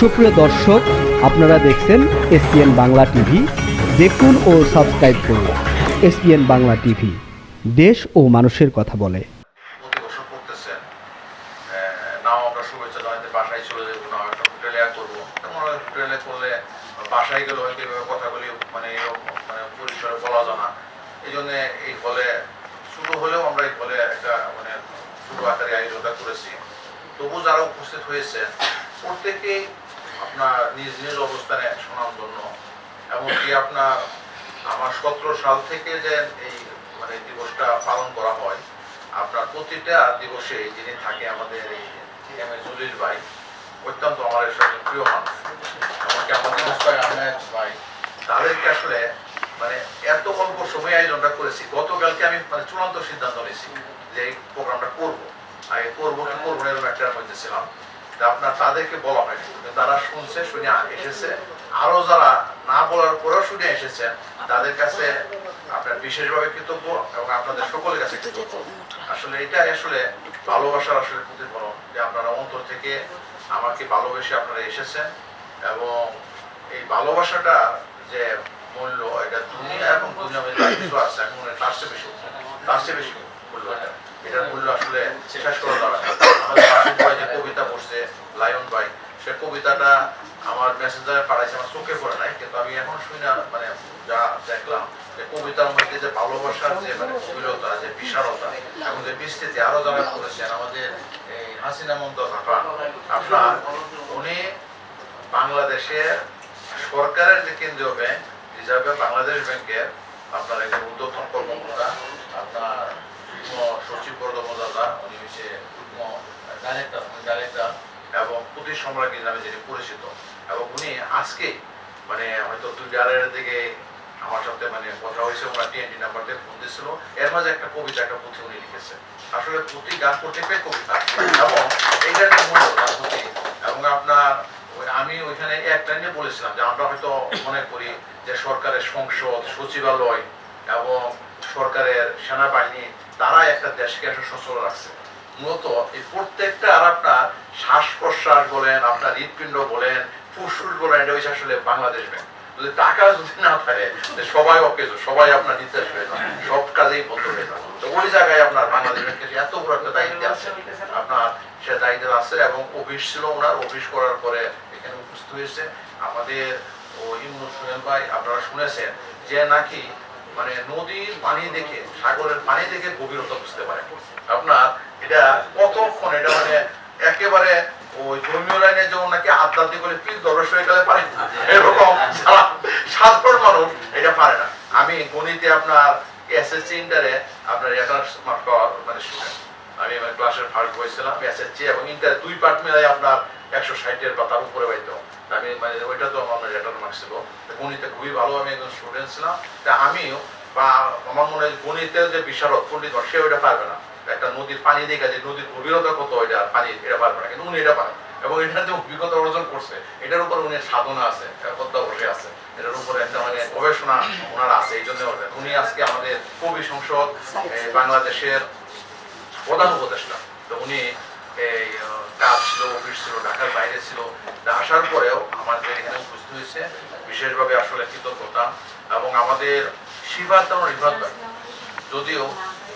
সুপ্রিয় দর্শক, আপনারা দেখছেন S P N Bangla TV. দেখুন ও সাবস্ক্রাইব করুন S P N Bangla TV. দেশ ও মানুষের কথা বলে। আমরা চলে যাব না একটা হোটেলে করব। হোটেলে মানে মানে বলা এই এই শুরু হলেও আমরা এই একটা মানে আয়োজনটা করেছি। তবু যারা উপস্থিত হয়েছে, প্রত্যেকেই আপনার নিজ নিজ অবস্থানে সুনামধন্য এমনকি আপনার আমার সতেরো সাল থেকে যে এই মানে দিবসটা পালন করা হয়, আপনার প্রতিটা দিবসে যিনি থাকে আমাদের এই এম এ জলিল ভাই, অত্যন্ত আমার সাথে প্রিয় মানুষ। এমনকি আমাদের আহমেদ ভাই। তাদেরকে আসলে মানে এত অল্প সময় আয়োজনটা করেছি, গতকালকে আমি মানে চূড়ান্ত সিদ্ধান্ত নিয়েছি যে এই প্রোগ্রামটা করব। আগে করব কি করব এরকম একটা মধ্যে ছিলাম। আপনার তাদেরকে বলা হয়নি তারা শুনছে শুনে এসেছে। আরও যারা না বলার পরেও শুনে এসেছেন তাদের কাছে আপনার বিশেষভাবে কৃতজ্ঞ এবং আপনাদের সকলের কাছে কৃতজ্ঞ। আসলে এটা আসলে ভালোবাসার আসলে প্রতিফলন যে আপনারা অন্তর থেকে আমাকে ভালোবেসে আপনারা এসেছেন এবং এই ভালোবাসাটা যে মূল্য এটা দুনিয়া এবং দুনিয়া মধ্যে কিছু আছে হয় তার চেয়ে বেশি তার চেয়ে বেশি মূল্য এটা। এটার মূল্য আসলে শেষ করা যাবে যে কবিতা পড়ছে, লায়ন ভাই, সে কবিতাটা আমার মেসেঞ্জারে পাঠাইছে, আমার চোখে পড়ে নাই, কিন্তু আমি এখন শুনি মানে যা দেখলাম, যে কবিতার মধ্যে যে ভালোবাসার যে মানে গভীরতা, যে বিশালতা, এবং যে বিস্তৃতি আরও যারা করেছেন আমাদের এই হাসিনা আপা আপনার উনি বাংলাদেশের সরকারের যে কেন্দ্রীয় ব্যাংক রিজার্ভ বাংলাদেশ ব্যাংকের আপনার একজন উদ্যোতন কর্মকর্তা, আপনার সচিব বর্ধমদাদা উনি হচ্ছে এবং সম্রাজ্ঞী নামে যিনি পরিচিত, এবং উনি আজকে মানে হয়তো দুই দিকে আমার সাথে মানে কথা হয়েছে, ওনার টিএনটি নাম্বার দিয়ে ফোন দিয়েছিল এর মাঝে একটা কবিতা, একটা পুঁথি উনি লিখেছে। আসলে পুঁথি গান প্রত্যেকটাই কবিতা। এবং পুঁথি এবং আপনার আমি ওইখানে একটা নিয়ে বলেছিলাম যে আমরা হয়তো মনে করি যে সরকারের সংসদ, সচিবালয় এবং সরকারের সেনাবাহিনী তারা একটা দেশকে আসলে সচল রাখছে। মূলত এই প্রত্যেকটা আর আপনার শ্বাস প্রশ্বাস বলেন, আপনার হৃৎপিণ্ড বলেন, ফুসফুস বলেন, এটা হচ্ছে আসলে বাংলাদেশ ব্যাংক। যদি টাকা যদি না থাকে সবাই অকেজ, সবাই আপনার নির্দেশ হয়ে সব কাজেই বন্ধ হয়ে যাবে। ওই জায়গায় আপনার বাংলাদেশ ব্যাংকের এত বড় একটা দায়িত্ব আছে। আপনার সে দায়িত্ব আছে এবং অফিস ছিল ওনার, অফিস করার পরে এখানে উপস্থিত হয়েছে। আমাদের ও ইমরুল সোহেল ভাই, আপনারা শুনেছেন যে নাকি মানে নদীর পানি দেখে, সাগরের পানি দেখে গভীরতা বুঝতে পারে। আপনার এটা কতক্ষণ, এটা মানে একেবারে ওই ধর্মীয় লাইনে যেমন নাকি দরস হয়ে গেলে পারে। এরকম সাধারণ মানুষ এটা পারে না। আমি গণিতে আপনার এসএসসি ইন্টারে আপনার একাশ মার্ক মানে স্টুডেন্ট আমি আমার ক্লাসের ফার্স্ট এসএসসি এবং ইন্টার দুই পার্ট মিলাই আপনার একশো ষাটের বা তার উপরে পাইতো আমি মানে ওইটা তো আমার রেটার মার্কছিল গণিতে খুবই ভালো আমি একজন স্টুডেন্ট ছিলাম। তা আমিও, বা আমার মনে হয় গণিতের যে বিশারদ পণ্ডিত সে ওইটা পারবে না। একটা নদীর পানি দেখে যে নদীর গভীরতা কত ওইটা পানি, এটা পারবে না, কিন্তু উনি এটা পারে এবং এটার যে অভিজ্ঞতা অর্জন করছে, এটার উপর উনি সাধনা আছে অধ্যাবসে আছে। এটার উপরে একটা মানে গবেষণা ওনার আছে, এই জন্য উনি আজকে আমাদের কবি সংসদ বাংলাদেশের প্রধান উপদেষ্টা। তো উনি, এই কাজ ছিল অফিস ছিল ঢাকার বাইরে ছিল তা আসার পরেও আমাদের এখানে উপস্থিত হয়েছে। বিশেষভাবে আসলে কৃতজ্ঞতা এবং আমাদের শিবাত এবং রিফাত যদিও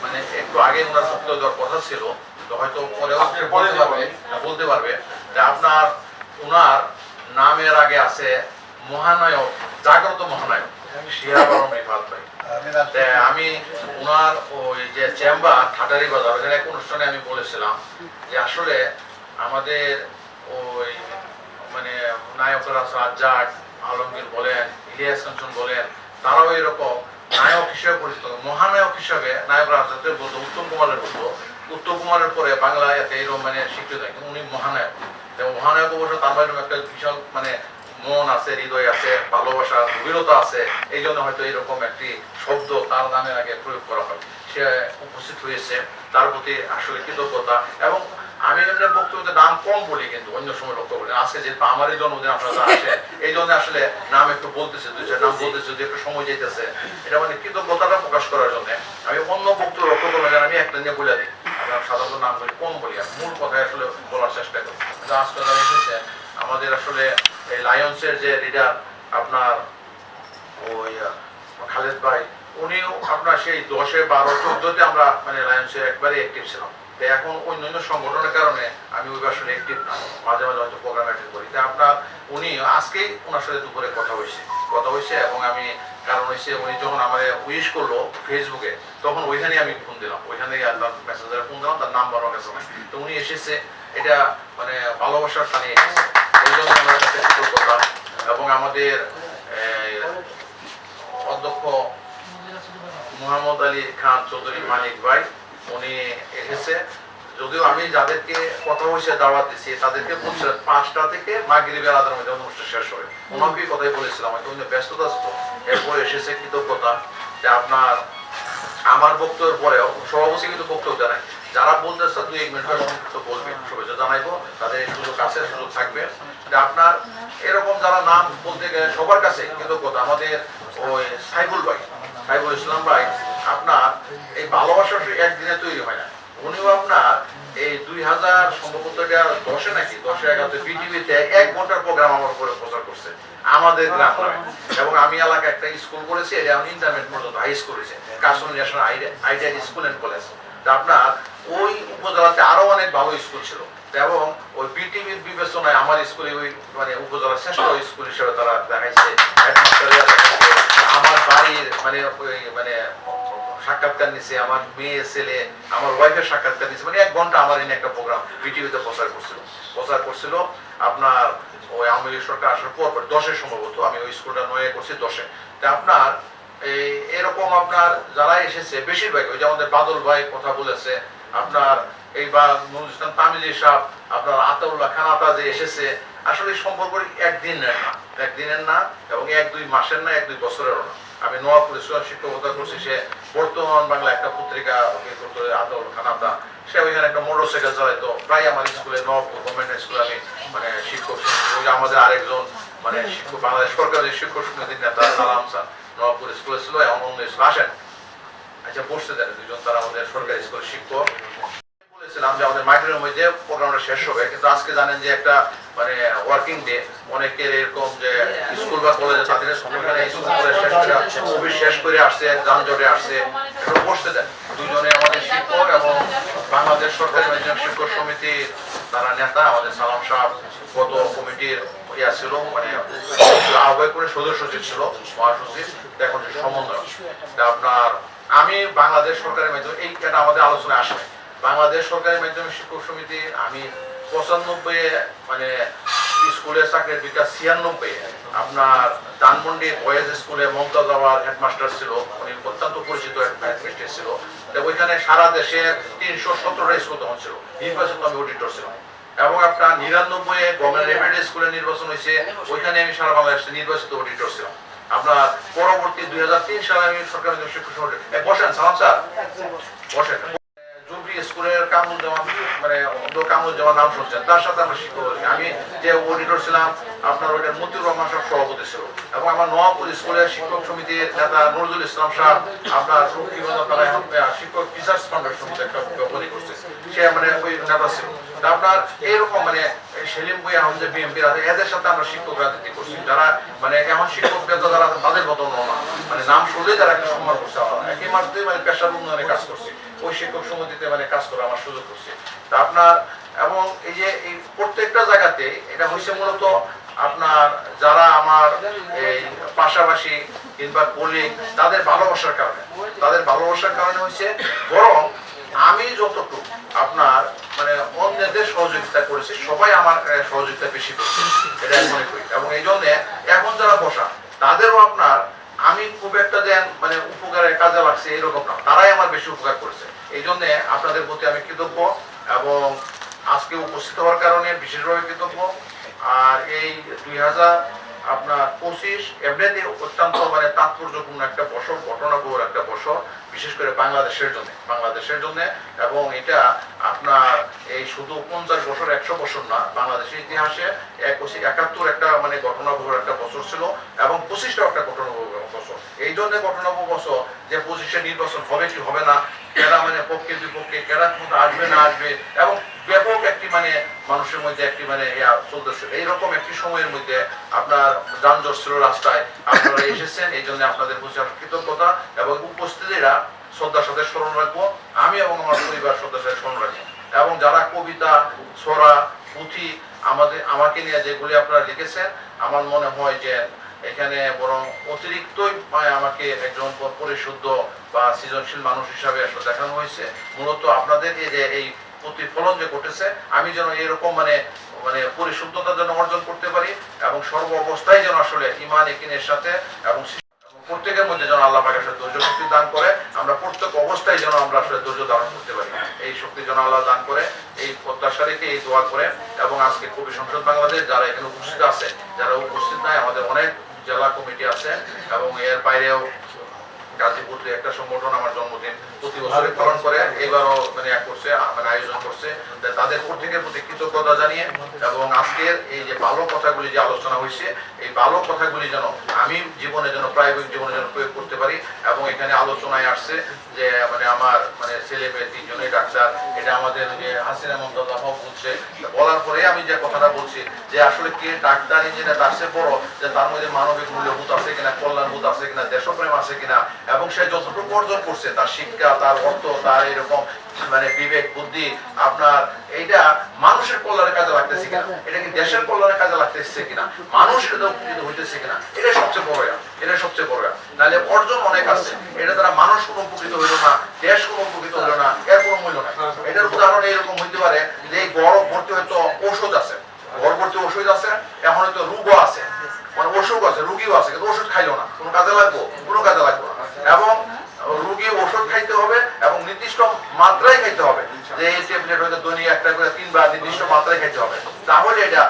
মানে একটু আগে ওনার বক্তব্য দেওয়ার কথা ছিল তো হয়তো পরেও সে বলতে পারবে বলতে পারবে যে আপনার ওনার নামের আগে আছে মহানায়ক জাগ্রত মহানায়ক শিয়া রিফাত ভাই। আমি ওনার ওই যে চেম্বার ঠাটারি বাজার ওখানে এক অনুষ্ঠানে আমি বলেছিলাম যে আসলে আমাদের ওই মানে নায়করা আছে আলমগীর বলেন, ইলিয়াস কাঞ্চন বলেন, তারাও এরকম নায়ক হিসেবে পরিচিত। মহানায়ক হিসেবে নায়ক রাজদের বলতো উত্তম কুমারের বলতো উত্তম কুমারের পরে বাংলা এতে এরকম মানে স্বীকৃত কিন্তু উনি মহানায়ক। এবং মহানায়ক অবশ্য তার বাইরে একটা বিশাল মানে মন আছে, হৃদয় আছে, ভালোবাসা, গভীরতা আছে। এই জন্য হয়তো এরকম একটি শব্দ তার নামের আগে প্রয়োগ করা হয়। সে উপস্থিত হয়েছে। তার প্রতি আসলে কৃতজ্ঞতা। এবং আমি এমনি বক্তব্যতে নাম কম বলি কিন্তু, অন্য সময় লক্ষ্য করি আজকে যেহেতু আমারই জন্মদিন, আপনারা আসে এই জন্য আসলে নাম একটু বলতেছে, দুই চার নাম বলতেছে, যদি একটু সময় যেতেছে এটা মানে কৃতজ্ঞতাটা প্রকাশ করার জন্য। আমি অন্য বক্তব্য লক্ষ্য করব না আমি একটা নিয়ে বলে দিই। আমরা সাধারণত নাম বলি কম বলি, আর মূল কথায় আসলে বলার চেষ্টা করি। কিন্তু আজকে যারা এসেছে, আমাদের আসলে এই লায়ন্সের যে লিডার আপনার ওই খালেদ ভাই, উনিও আপনার সেই দশে বারো, চোদ্দতে আমরা মানে লায়ন্সে একবারে অ্যাক্টিভ ছিলাম। তো এখন অন্যান্য সংগঠনের কারণে আমি ওই আসলে না। মাঝে মাঝে হয়তো প্রোগ্রাম অ্যাটেন্ড করি। তা আপনার উনি আজকেই ওনার সাথে দুপুরে কথা হয়েছে। কথা হয়েছে এবং আমি, কারণ হয়েছে উনি যখন আমার উইশ করল ফেসবুকে তখন ওইখানেই আমি ফোন দিলাম। ওইখানে মেসেঞ্জারে ফোন দিলাম, তার নাম্বার আমার কাছে। তো উনি এসেছে, এটা মানে ভালোবাসার টানে এই জন্য আমার কাছে কৃতজ্ঞতা এবং আমাদের অধ্যক্ষ মোহাম্মদ আলী খান চৌধুরী মানিক ভাই উনি এসেছে। যদিও আমি যাদেরকে কথা হয়েছে দাওয়াত দিচ্ছি তাদেরকে বলছিলাম পাঁচটা থেকে মাগরিবের আদার মধ্যে অনুষ্ঠান শেষ হবে। ওনাকে কথাই বলেছিলাম হয়তো উনি ব্যস্ততা ছিল এরপরে এসেছে কৃতজ্ঞতা যে আপনার, আমার বক্তব্যের পরেও সভাপতি কিন্তু বক্তব্য জানাই যারা বলতেছে দুই এক মিনিট সংক্ষিপ্ত বলবেন শুভেচ্ছা জানাইবো। তাদের সুযোগ আছে, সুযোগ থাকবে। যে আপনার, এরকম যারা নাম বলতে গেলে সবার কাছে কৃতজ্ঞতা। আমাদের ওই সাইবুল ভাই সাইবুল ইসলাম ভাই আপনার এই ভালোবাসা একদিনে তৈরি হয় না। উনিও আপনার এই দুই হাজার সম্ভবত দশে নাকি? দশে এগারোতে বিটিভিতে এক ঘণ্টার প্রোগ্রাম আমার উপরে প্রচার করছে, আমাদের গ্রাম এবং আমি এলাকায় একটা স্কুল করেছি, এটা আমি পর্যন্ত high school national school and college আপনার ওই উপজেলাতে আরও অনেক ভালো স্কুল ছিল। এবং ওই বিটিভির বিবেচনায় আমার স্কুলে ওই মানে উপজেলার শ্রেষ্ঠ স্কুল হিসেবে তারা দেখাইছে। আমার বাড়ির মানে মানে সাক্ষাৎকার নিছে, আমার মেয়ে, ছেলে, আমার ওয়াইফের সাক্ষাৎকার নিছে। মানে এক ঘণ্টা আমার এনে একটা প্রোগ্রাম বিটিভিতে প্রচার করছিল। প্রচার করছিল, আপনার ওই আওয়ামী লীগ সরকার আসার পর পর দশে সম্ভবত, আমি ওই স্কুলটা নয়ে করছি দশে। তা আপনার এই, এরকম আপনার যারা এসেছে, বেশিরভাগ, ওই যে আমাদের বাদল ভাই কথা বলেছে, আপনার এই বা নুরুল তামিলি সাহ আপনার আতাউল্লাহ খান আতা যে এসেছে, আসলে সম্পর্ক একদিনের না একদিনের না এবং এক দুই মাসের না, এক দুই বছরেরও না। আমি নোয়াপুরে শিক্ষকতা করছি, সে বর্তমান বাংলা একটা পত্রিকা করতো আতাউল খান আতা সে ওইখানে একটা মোটর সাইকেল চালাইতো প্রায় আমার স্কুলে নবাবপুর গভর্নমেন্ট স্কুলে আমি মানে শিক্ষক আমাদের আরেকজন মানে শিক্ষক, বাংলাদেশ সরকারের শিক্ষক সমিতির নেতা সালাম স্যার নবাবপুর স্কুলে ছিল এমন অন্য স্কুল আসেন। আচ্ছা বসতে দেন দুজন, তারা আমাদের সরকারি স্কুলের শিক্ষক। বলেছিলাম যে আমাদের মাইক্রোর মধ্যে প্রোগ্রামটা শেষ হবে, কিন্তু আজকে জানেন যে একটা মানে ওয়ার্কিং ডে অনেকের এরকম যে স্কুল বা কলেজে তাদের ওখানে স্কুল কলেজ শেষ করে আসছে অফিস শেষ করে আসছে যানজটে আসছে বসতে দেন দুজনে আমাদের শিক্ষক এবং বাংলাদেশ সরকারি মাধ্যমিক শিক্ষক সমিতির তারা নেতা আমাদের সালাম সাহেব গত কমিটির ইয়া ছিল মানে সদস্য সচিব ছিল মহাসচিব এখন সমন্বয় আপনার আমি বাংলাদেশ সরকারের মাধ্যমে এই এটা আমাদের আলোচনায় আসে নাই। বাংলাদেশ সরকারের মাধ্যমে শিক্ষক সমিতি আমি পঁচানব্বই মানে স্কুলে চাকরির বিকাশ ছিয়ানব্বই আপনার ধানমন্ডি বয়েজ স্কুলে মমতাজ আওয়ার হেডমাস্টার ছিল। উনি অত্যন্ত পরিচিত হেডমাস্টার ছিল। ওইখানে সারা দেশে তিনশো সতেরোটা স্কুল তখন ছিল। নির্বাচিত আমি অডিটর ছিলাম। এবং আপনার নিরানব্বই গভর্নমেন্ট রেভিডেন্ট স্কুলে নির্বাচন হয়েছে, ওইখানে আমি সারা বাংলাদেশে নির্বাচিত অডিটর ছিলাম। আপনার পরবর্তী দুই হাজার তিন সালে আমি সরকারি শিক্ষক বসেন, সালাম স্যার। বসেন। স্কুলের কামরুজ্জামান মানে অন্য কামরুজ্জামান নাম শুনছেন তার সাথে আমরা শিক্ষক। আমি যে অডিটর ছিলাম, আপনার ওইটা মতিউর রহমান সাহেব সভাপতি ছিল। এবং আমার নওয়াপুর স্কুলের শিক্ষক সমিতির নেতা নজরুল ইসলাম সাহেব আপনার শিক্ষক টিচার্স ফাউন্ডেশন মধ্যে একটা কোম্পানি করছে। সে মানে ওই নেতা ছিল। আপনার এইরকম মানে সেলিম বই এখন যে বিএনপির আছে, এদের সাথে আমরা শিক্ষক রাজনীতি করছি। যারা মানে এখন শিক্ষক বেতন যারা তাদের মতো না মানে নাম শুনলেই তারা একটা সম্মান করছে। একই মাসে মানে পেশার উন্নয়নে কাজ করছি। ওই শিক্ষক সমিতিতে মানে কাজ করা আমার সুযোগ করছে। তা আপনার, এবং এই যে এই প্রত্যেকটা জায়গাতে এটা হয়েছে মূলত আপনার যারা আমার এই পাশাপাশি কিংবা কলিগ তাদের ভালোবাসার কারণে। তাদের ভালোবাসার কারণে হয়েছে বরং আমি যতটুকু আপনার মানে অন্যদের সহযোগিতা করেছি, সবাই আমার সহযোগিতা বেশি করছে। এটা আমি মনে করি। এবং এই জন্যে এখন যারা বসা, তাদেরও আপনার, আমি খুব একটা দেন মানে উপকারের কাজে লাগছে, এরকম না। তারাই আমার বেশি উপকার করেছে। এই জন্য আপনাদের প্রতি আমি কৃতজ্ঞ এবং আজকে উপস্থিত হওয়ার কারণে বিশেষভাবে কৃতজ্ঞ। আর এই দুই হাজার, আপনার পঁচিশ এমনিতে অত্যন্ত মানে তাৎপর্যপূর্ণ একটা বছর, ঘটনাবহুল একটা বছর। বিশেষ করে বাংলাদেশের জন্য বাংলাদেশের জন্য এবং এটা আপনার এই শুধু পঞ্চাশ বছর, একশো বছর না, বাংলাদেশের ইতিহাসে একুশে একাত্তর একটা মানে ঘটনাবহুল একটা বছর ছিল এবং পঁচিশটাও একটা ঘটনাবহুল বছর। এই জন্য ঘটনাবহুল বছর যে পঁচিশে নির্বাচন হবে কি হবে না, কেরা মানে পক্ষে, বিপক্ষে, কেরা ক্ষমতা আসবে, না আসবে এবং ব্যাপক একটি মানে মানুষের মধ্যে একটি মানে চলতেছে। এইরকম একটি সময়ের মধ্যে আপনার যানজট ছিল রাস্তায়, আপনারা এসেছেন, এই জন্য আপনাদের প্রতি কৃতজ্ঞতা এবং উপস্থিতিরা শ্রদ্ধার সাথে স্মরণ রাখব। আমি এবং আমার পরিবার শ্রদ্ধার সাথে স্মরণ রাখব। এবং যারা কবিতা, ছড়া, পুঁথি আমাদের, আমাকে নিয়ে যেগুলি আপনারা লিখেছেন, আমার মনে হয় যে এখানে বরং অতিরিক্তই আমাকে একজন পরিশুদ্ধ বা সৃজনশীল মানুষ হিসাবে আসলে দেখানো হয়েছে। মূলত আপনাদের এই যে, এই প্রতিফলন যে ঘটেছে, আমি যেন এরকম মানে মানে পরিশুদ্ধতা যেন অর্জন করতে পারি এবং সর্ব অবস্থায় যেন আসলে ইমান একিনের সাথে এবং প্রত্যেকের মধ্যে যেন আল্লাহ আসলে ধৈর্য শক্তি দান করে, আমরা প্রত্যেক অবস্থায় যেন আমরা আসলে ধৈর্য ধারণ করতে পারি। এই শক্তি যেন আল্লাহ দান করে, এই প্রত্যাশা রেখে এই দোয়া করে এবং আজকে কবি সংসদ বাংলাদেশ যারা এখানে উপস্থিত আছে, যারা উপস্থিত নাই, আমাদের অনেক জেলা কমিটি আছে এবং এর বাইরেও গাজীপুরে একটা সংগঠন আমার জন্মদিন প্রতি বছরে পালন করে, এবারও মানে করছে মানে আয়োজন করছে। তাদের প্রত্যেকের প্রতি কৃতজ্ঞতা জানিয়ে এবং আজকের এই যে ভালো কথাগুলি যে আলোচনা হয়েছে, এই ভালো কথাগুলি যেন আমি জীবনে যেন প্রায়োগিক জীবনে যেন প্রয়োগ করতে পারি এবং এখানে আলোচনায় আসছে যে মানে আমার মানে ছেলে মেয়ে তিনজনেই ডাক্তার, এটা আমাদের যে হাসিনা মমতাজ হক বলছে বলার পরে আমি যে কথাটা বলছি যে আসলে কে ডাক্তার, ইঞ্জিনিয়ার, তার বড়, যে তার মধ্যে মানবিক মূল্যবোধ আছে কিনা, কল্যাণবোধ আছে কিনা, দেশপ্রেম আছে কিনা এবং সে যতটুকু অর্জন করছে, তার শিক্ষা, তার অর্থ, তার এরকম মানে বিবেক, বুদ্ধি, আপনার এইটা মানুষের কল্যাণের কাজে লাগতেছে কিনা? এটা কি দেশের কল্যাণের কাজে লাগতেছে কিনা? মানুষের উপকৃত হইতেছে কিনা? এটা সবচেয়ে বড়। এটা সবচেয়ে বড়। নাহলে অর্জন অনেক আছে। এটা দ্বারা মানুষ কোনো উপকৃত হইল না, দেশ কোনো উপকৃত হইল না, এর কোনো মূল্য নাই। এটার উদাহরণ এরকম হইতে পারে যে এই গড় ভর্তি হয়তো ঔষধ আছে। ঘর ভর্তি ওষুধ আছে, এখন হয়তো রোগও আছে। মানে অসুখ আছে, রুগীও আছে, কিন্তু ওষুধ খাইলো না। কোনো কাজে লাগবো? কোনো কাজে লাগবো এবং রুগী ওষুধ খাইতে হবে এবং নির্দিষ্ট মাত্রায় খাইতে হবে। যে এই ট্যাবলেট হয়তো দৈনিক একটা করে তিনবার নির্দিষ্ট মাত্রায় খাইতে হবে। তাহলে এটা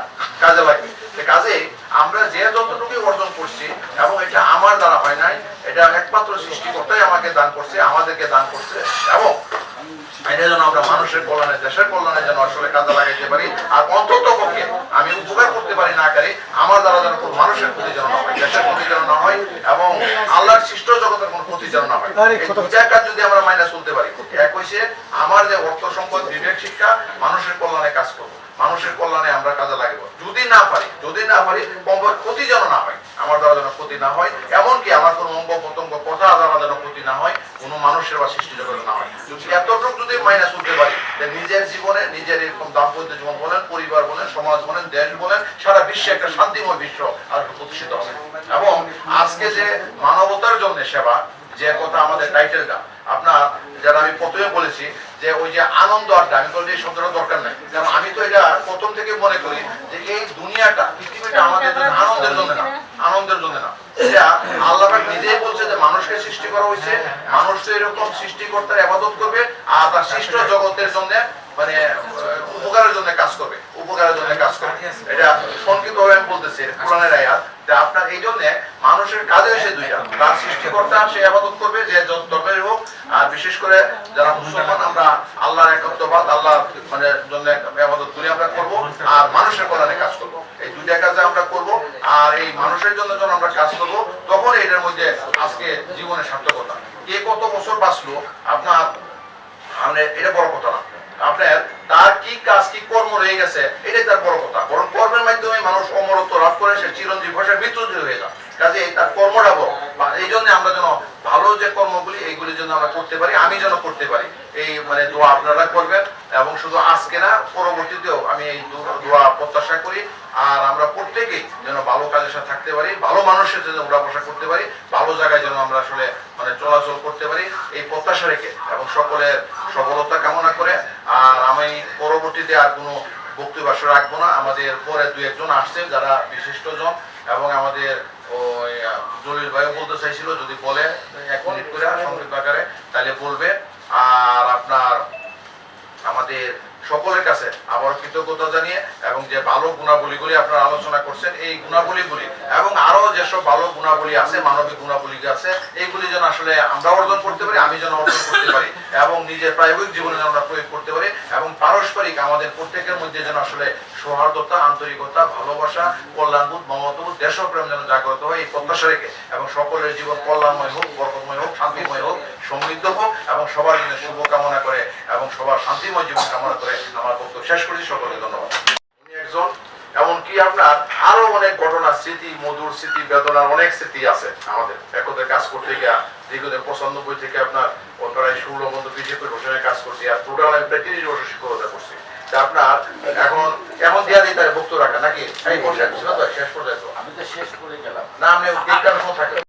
কাজে লাগবে। কাজে আমরা যে যতটুকু অর্জন করছি এবং এটা আমার দ্বারা হয় নাই, এটা একমাত্র সৃষ্টিকর্তাই আমাকে দান করছে, আমাদেরকে দান করছে। এবং এটা যেন আমরা মানুষের কল্যাণে দেশের কল্যাণে যেন আসলে কাজে লাগাইতে পারি আর অন্তত পক্ষে আমি উপকার করতে পারি না পারি আমার দ্বারা যেন কোনো মানুষের ক্ষতি যেন না হয় দেশের ক্ষতি যেন না হয় এবং আল্লাহর সৃষ্ট জগতের কোনো ক্ষতি যেন না হয়। এই কাজ যদি আমরা মাইনাস তুলতে পারি এক হইছে আমার যে অর্থ সম্পদ বিবেক শিক্ষা মানুষের কল্যাণে কাজ করব। মানুষের কল্যাণে আমরা কাজে লাগাবো যদি না পারি যদি না পারি কমপক্ষে ক্ষতি যেন না হয় আমার দ্বারা যেন ক্ষতি না হয় এমনকি আমার কোনো অঙ্গ প্রত্যঙ্গ কথা দ্বারা যেন ক্ষতি না হয় কোনো মানুষের বা সৃষ্টি মাইনাস তুলতে পারি। নিজের জীবনে নিজের এরকম দাম্পত্য জীবন বলেন, পরিবার বলেন, সমাজ বলেন, দেশ বলেন, সারা বিশ্বে একটা শান্তিময় বিশ্ব আর প্রতিষ্ঠিত হবে। এবং আজকে যে মানবতার জন্য সেবা, যে কথা আমাদের টাইটেলটা, আপনার যারা আমি প্রথমে বলেছি, যে ওই যে আনন্দ আড্ডা, আমি বলছি এই শব্দটা দরকার নাই। কারণ আমি তো এটা প্রথম থেকে মনে করি যে এই দুনিয়াটা, পৃথিবীটা আমাদের জন্য আনন্দের জন্য না, আনন্দের জন্য না এটা আল্লাহ পাক নিজেই বলছে যে মানুষকে সৃষ্টি করা হয়েছে। মানুষ তো এরকম সৃষ্টিকর্তার আবাদত করবে আর তার সৃষ্ট জগতের জন্য মানে উপকারের জন্য কাজ করবে উপকারের জন্য কাজ করবে। এটা সংক্ষিপ্ত ভাবে আমি বলতেছি কোরআনের আয়াত। যে আপনার এই জন্য মানুষের কাজে এসে দুইটা তার সৃষ্টিকর্তা সে আবাদত করবে যে ধর্মের হোক আর বিশেষ করে যারা মুসলমান আমরা আল্লাহর একত্ববাদ আল্লাহ মানে জন্য আবাদত করি আমরা করব আর মানুষের কল্যাণে কাজ করব। এই দুইটা কাজে আমরা করব। আর এই মানুষের জন্য যখন আমরা কাজ করব, তখন এটার মধ্যে আজকে জীবনের সার্থকতা। কে কত বছর বাঁচলো, আপনার মানে এটা বড় কথা না। আপনার তার কি কাজ, কি কর্ম রয়ে গেছে, এটাই তার বড় কথা। বরং কর্মের মাধ্যমে মানুষ অমরত্ব লাভ করে, সে চিরঞ্জীব ভাষায় মৃত্যুঞ্জীব হয়ে যায়। কাজে তার কর্মটা বড়। এই জন্য আমরা যেন ভালো যে কর্মগুলি এইগুলি যেন আমরা করতে পারি, আমি যেন করতে পারি। এই মানে দোয়া আপনারা করবেন এবং শুধু আজকে না, পরবর্তীতেও আমি এই দোয়া প্রত্যাশা করি। আর আমরা প্রত্যেকেই যেন ভালো কাজের সাথে থাকতে পারি, ভালো মানুষের জন্য উড়া বসা করতে পারি, ভালো জায়গায় যেন আমরা আসলে মানে চলাচল করতে পারি। এই প্রত্যাশা রেখে এবং সকলের সফলতা কামনা করে। আর আমি পরবর্তীতে আর কোনো বক্তব্য রাখব না। আমাদের পরে দু একজন আসছে যারা বিশিষ্ট জন এবং আমাদের জলিল ভাই বলতে চাইছিল, যদি বলে, এক মিনিট করে, সংক্ষিপ্ত আকারে, তাহলে বলবে। আর আপনার আমাদের সকলের কাছে আবার কৃতজ্ঞতা জানিয়ে এবং যে ভালো গুণাবলীগুলি আপনারা আলোচনা করছেন, এই গুণাবলীগুলি এবং আরও যেসব ভালো গুণাবলী আছে, মানবিক গুণাবলী আছে, এইগুলি যেন আসলে আমরা অর্জন করতে পারি, আমি যেন অর্জন করতে পারি এবং নিজের প্রায়োগিক জীবনে যেন আমরা প্রয়োগ করতে পারি এবং পারস্পরিক আমাদের প্রত্যেকের মধ্যে যেন আসলে সৌহার্দ্যতা, আন্তরিকতা, ভালোবাসা, কল্যাণবোধ, মমতাবোধ, দেশপ্রেম যেন জাগ্রত হয়, এই প্রত্যাশা রেখে এবং সকলের জীবন কল্যাণময় হোক, বরকতময় হোক, শান্তিময় হোক, সমৃদ্ধ হোক এবং সবার জন্য শুভ কামনা করে এবং সবার শান্তিময় জীবন কামনা করে আমার বক্তব্য শেষ করছি। সকলকে ধন্যবাদ। এমনকি আপনার আরও অনেক ঘটনা স্মৃতি মধুর স্মৃতি বেদনার অনেক স্মৃতি আছে আমাদের। একদের কাজ করতে গিয়া দীর্ঘদিন পঁচানব্বই থেকে আপনার প্রায় ষোলো মতো বিজেপি ঘোষণায় কাজ করছি আর টোটাল আমি প্রায় তিরিশ বছর শিক্ষকতা করছি। আপনার এখন এখন দিয়া দিই তার বক্তব্য রাখা নাকি? শেষ পর্যন্ত আমি তো শেষ করে গেলাম। না আপনি সময় থাকেন।